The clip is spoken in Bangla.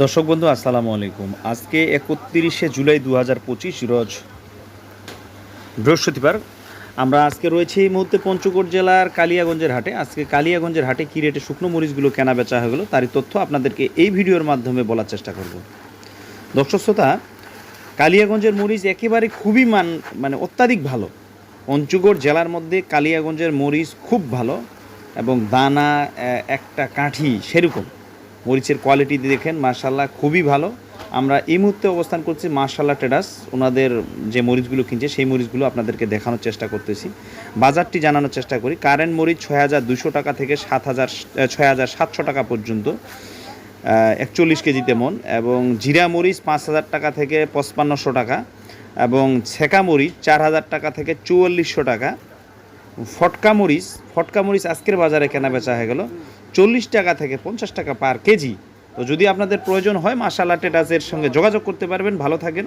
দর্শক বন্ধু, আসসালামু আলাইকুম। আজকে একত্রিশে জুলাই দু হাজার পঁচিশ, রোজ বৃহস্পতিবার। আমরা আজকে রয়েছে এই মুহূর্তে পঞ্চগড় জেলার কালিয়াগঞ্জের হাটে। আজকে কালিয়াগঞ্জের হাটে কী রেটে শুকনো মরিচগুলো কেনা বেচা হয়ে গেলো, তারই তথ্য আপনাদেরকে এই ভিডিওর মাধ্যমে বলার চেষ্টা করব। দর্শক শ্রোতা, কালিয়াগঞ্জের মরিচ একেবারে খুবই মান মানে অত্যাধিক ভালো। পঞ্চগড় জেলার মধ্যে কালিয়াগঞ্জের মরিচ খুব ভালো এবং দানা একটা কাঠি সেরকম। মরিচের কোয়ালিটি দেখেন মার্শাল্লাহ খুবই ভালো। আমরা এই মুহূর্তে অবস্থান করছি মার্শাল্লাহ ট্রেডার্স ওনাদের যে মরিচগুলো কিনছে, সেই মরিচগুলো আপনাদেরকে দেখানোর চেষ্টা করতেছি। বাজারটি জানানোর চেষ্টা করি। কারেন্ট মরিচ ছয় হাজার দুশো টাকা থেকে সাত হাজার ছয় হাজার সাতশো টাকা পর্যন্ত একচল্লিশ কেজিতে মন। এবং জিরা মরিচ পাঁচ হাজার টাকা থেকে পঁচপান্নশো টাকা। এবং ছেঁকা মরিচ চার হাজার টাকা থেকে চুয়াল্লিশশো টাকা। ফটকা মরিচ ফটকা মরিচ আজকের বাজারে কেনা বেচা হয়ে গেল। চল্লিশ টাকা থেকে পঞ্চাশ টাকা পার কেজি। তো যদি আপনাদের প্রয়োজন হয় মাসাল্লা টেটাসের সঙ্গে যোগাযোগ করতে পারবেন। ভালো থাকেন